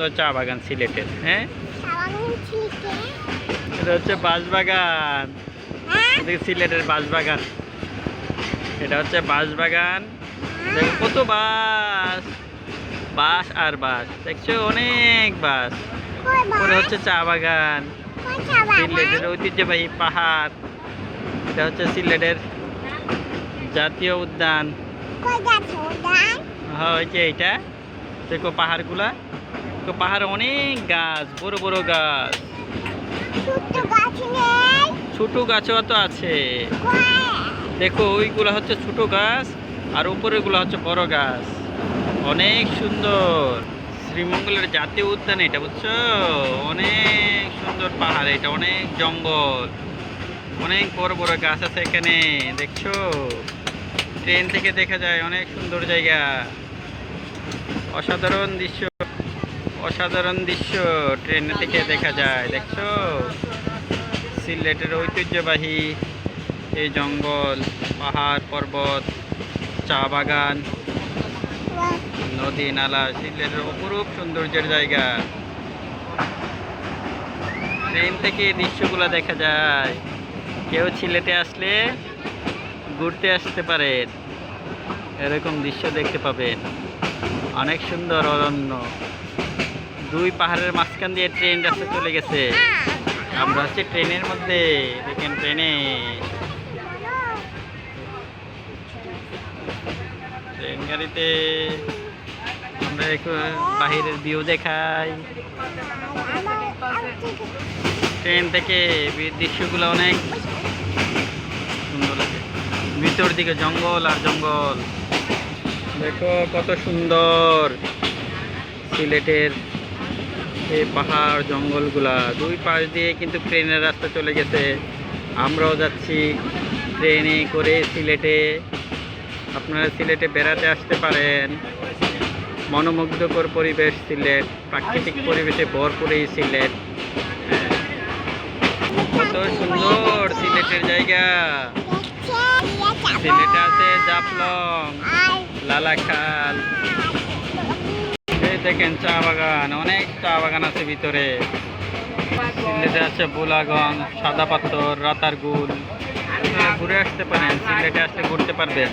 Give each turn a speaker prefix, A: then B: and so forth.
A: সুন্দর চা বাগান সিলেটের হ্যাঁ? এটা হচ্ছে বাঁশবাগান।
B: হ্যাঁ?
A: সিলেটের বাঁশবাগান। এটা হচ্ছে বাঁশবাগান। দেখো কত বাস বাস আর বাস দেখছ? অনেক বাস পরে হচ্ছে চা বাগান। সিলেটের ঐতিহ্যবাহী পাহাড়। এটা হচ্ছে সিলেটের জাতীয় উদ্যান? হ্যাঁ ওই যে এইটা। দেখো পাহাড়গুলা। দেখো পাহাড়ে অনেক গাছ বড় বড় গাছ। ছোট গাছও তো আছে। দেখো ওইগুলো হচ্ছে ছোট গাছ আর উপরেগুলো হচ্ছে বড় গাছ। অনেক সুন্দর। শ্রীমঙ্গলের জাতীয় উদ্যান এটা বুঝছ? অনেক সুন্দর পাহাড় এটা অনেক জঙ্গল। অনেক বড় বড় গাছ আছে এখানে দেখছ? ট্রেন থেকে দেখা যায় অনেক সুন্দর জায়গা। অসাধারণ দৃশ্য। অসাধারণ দৃশ্য ট্রেন থেকে দেখা যায়, দেখছ? সিলেটের ঐতিহ্যবাহী এই জঙ্গল, পাহাড় পর্বত, চা বাগান, নদী নালা, সিলেটের অপরূপ সৌন্দর্যের জায়গা। ট্রেন থেকে দৃশ্যগুলো দেখা যায়। কেউ সিলেটে আসলে ঘুরতে আসতে পারেন। এরকম দৃশ্য দেখতে পাবেন। অনেক সুন্দর অরণ্য দুই পাহাড়ের মাঝখান দিয়ে ট্রেন রাস্তা চলে গেছে। আমরা হচ্ছে ট্রেনের মধ্যে, দেখেন ট্রেনে। ট্রেন গাড়িতে আমরা একটু বাহিরের ভিউ দেখাই। ট্রেন থেকে দৃশ্যগুলো অনেক সুন্দর লাগে। ভিতর দিকে জঙ্গল আর জঙ্গল। দেখো কত সুন্দর সিলেটের এই পাহাড় জঙ্গলগুলা দুই পাশ দিয়ে কিন্তু ট্রেনের রাস্তা চলে গেছে। আমরাও যাচ্ছি ট্রেনে করে সিলেটে। আপনারা সিলেটে বেড়াতে আসতে পারেন। মনোমুগ্ধকর পরিবেশ সিলেট প্রাকৃতিক পরিবেশে ভরপুর এই সিলেট। হ্যাঁ। কত সুন্দর সিলেটের জায়গা। সিলেটে আছে জাফলং লালাখাল। দেখেন চা বাগান, অনেক চা বাগান আছে ভিতরে। সিলেটে আছে বোলাগঞ্জ, সাদা পাথর, রাতারগুল। ঘুরে আসতে পারেন, সিলেটে আসলে ঘুরতে পারবেন।